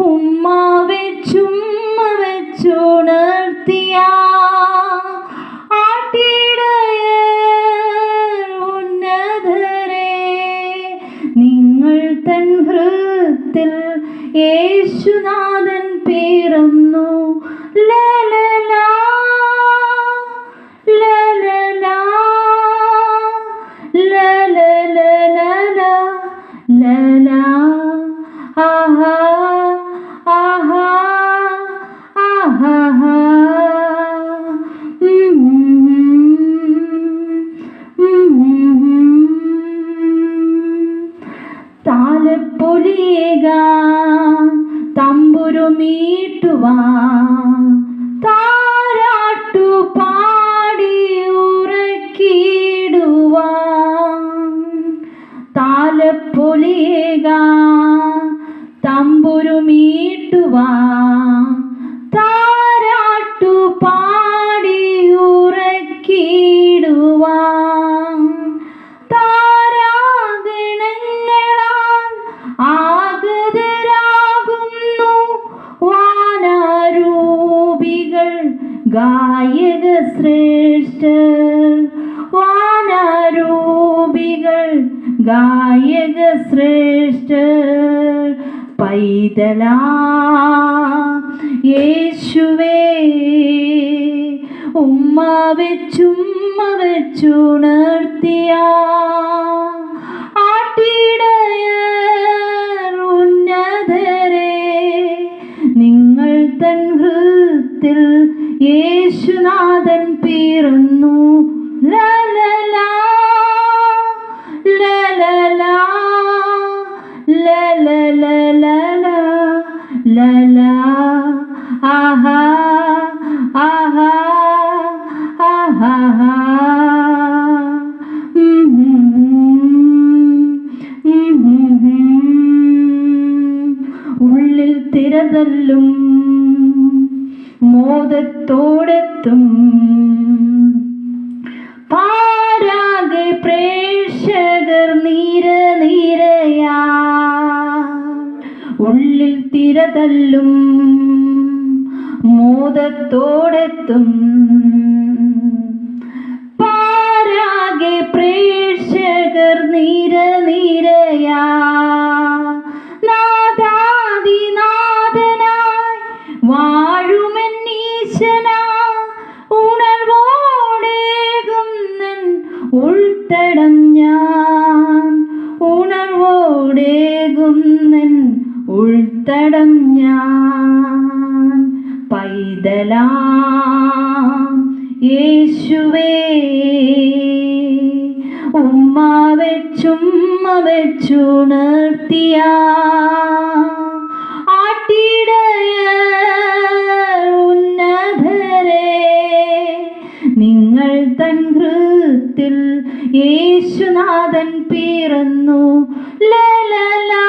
ഉമ്മ വെച്ചുമ്മ വെച്ചുണർത്തിയ ഉന്നതരെ നിങ്ങൾ തൻ ഹൃത്തിൽ യേശുനാഥൻ പിറന്നു. താലപ്പൊലിയേക തമ്പുരുമീട്ടുവാ താരാട്ടു പാടി ഉറക്കിടുവാ താലപ്പൊലിയേക തമ്പുരുമീട്ടുവാ ഗായക ശ്രേഷ്ഠർ വാനാരൂപികൾ ഗായക ശ്രേഷ്ഠർ. പൈതലാ യേശുവേ ഉമ്മ വെച്ചുമ്മ വെച്ചുണർത്തിയ ഹൃത്തിൽ യേശുനാഥൻ പിറന്നു. ആഹാ ആഹാ ആഹാ ഉള്ളിൽ തിരതല്ലും മോദത്തോടെത്തും പാരാകെ പ്രേക്ഷകർ നീര നീരയാ. ഉള്ളിൽ തിരതല്ലും. മോദത്തോടെത്തും. പൈതലാ യേശുവേ ഉമ്മ വെച്ചുമ്മ വെച്ചുണർത്തിയ ആട്ടിടയ ഉന്നതരെ നിങ്ങൾ തൻ ഹൃത്തിൽ യേശുനാഥൻ പിറന്നു. ലലലാ